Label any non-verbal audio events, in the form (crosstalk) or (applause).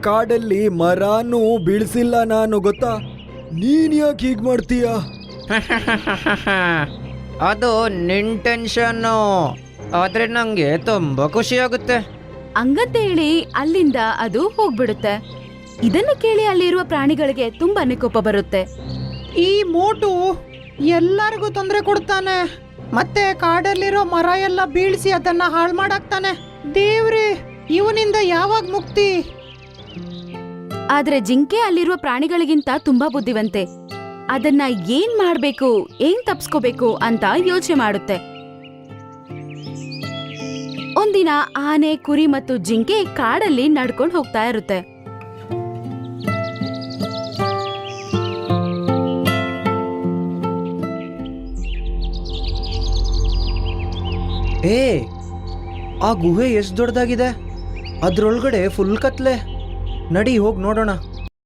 ಕಾಡಲ್ಲಿ ಮರಾನು ಬೀಳ್ಸಿಲ್ಲ ನಾನು ಗೊತ್ತಾ? ನೀನ್ ಯಾಕೆ ಹೀಗ್ ಮಾಡ್ತೀಯ? (laughs) ಅದು ನಿನ್ ಟೆನ್ಷನ್ನು. ಆದ್ರೆ ನಂಗೆ ತುಂಬಾ ಖುಷಿ ಆಗುತ್ತೆ. ಹಂಗಂತ ಹೇಳಿ ಅಲ್ಲಿಂದ ಅದು ಹೋಗ್ಬಿಡುತ್ತೆ. ಇದನ್ನು ಕೇಳಿ ಅಲ್ಲಿರುವ ಪ್ರಾಣಿಗಳಿಗೆ ತುಂಬಾ ನಿಕೋಪ ಬರುತ್ತೆ. ಈ ಮೋಟು ಎಲ್ಲರಿಗೂ ತೊಂದರೆ ಕೊಡ್ತಾನೆ. ಮತ್ತೆ ಕಾಡಲ್ಲಿರೋ ಮರ ಎಲ್ಲ ಬೀಳ್ಸಿ ಅದನ್ನ ಹಾಳು ಮಾಡಾಕ್ತಾನೆ. ದೇವ್ರಿ ಇವನಿಂದ ಯಾವಾಗ ಮುಕ್ತಿ? ಆದ್ರೆ ಜಿಂಕೆ ಅಲ್ಲಿರುವ ಪ್ರಾಣಿಗಳಿಗಿಂತ ತುಂಬಾ ಬುದ್ಧಿವಂತೆ. ಅದನ್ನ ಏನ್ ಮಾಡ್ಬೇಕು, ಏನ್ ತಪ್ಸ್ಕೋಬೇಕು ಅಂತ ಯೋಚನೆ ಮಾಡುತ್ತೆ. ಒಂದಿನ ಆನೆ, ಕುರಿ ಮತ್ತು ಜಿಂಕೆ ಕಾಡಲ್ಲಿ ನಡ್ಕೊಂಡು ಹೋಗ್ತಾ ಇರುತ್ತೆ. ಏ, ಆ ಗುಹೆ ಎಷ್ಟು ದೊಡ್ಡದಾಗಿದೆ? ಅದ್ರೊಳಗಡೆ ಫುಲ್ ಕತ್ಲೆ. ನಡಿ ಹೋಗಿ ನೋಡೋಣ.